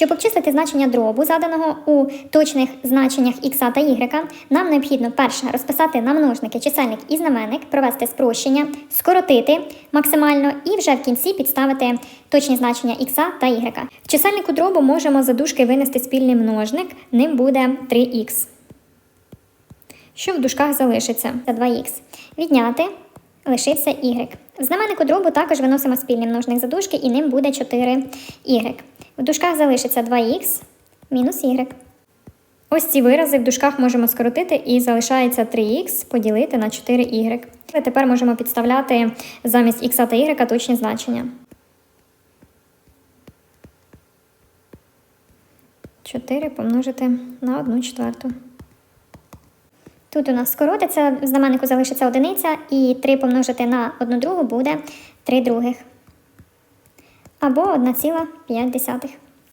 Щоб обчислити значення дробу, заданого у точних значеннях х та y, нам необхідно перше розписати на множники чисельник і знаменник, провести спрощення, скоротити максимально і вже в кінці підставити точні значення х та y. В чисельнику дробу можемо за дужки винести спільний множник, ним буде 3х. Що в дужках залишиться? Це 2х. Відняти лишиться y. В знаменнику дробу також виносимо спільний множник за дужки і ним буде 4y. В дужках залишиться 2х мінус y. Ось ці вирази в дужках можемо скоротити і залишається 3х поділити на 4y. І тепер можемо підставляти замість х та y точні значення. 4 помножити на 1 четверту. Тут у нас скоротиться, в знаменнику залишиться одиниця, і 3 помножити на 1 другу буде 3 других. Або 1,5.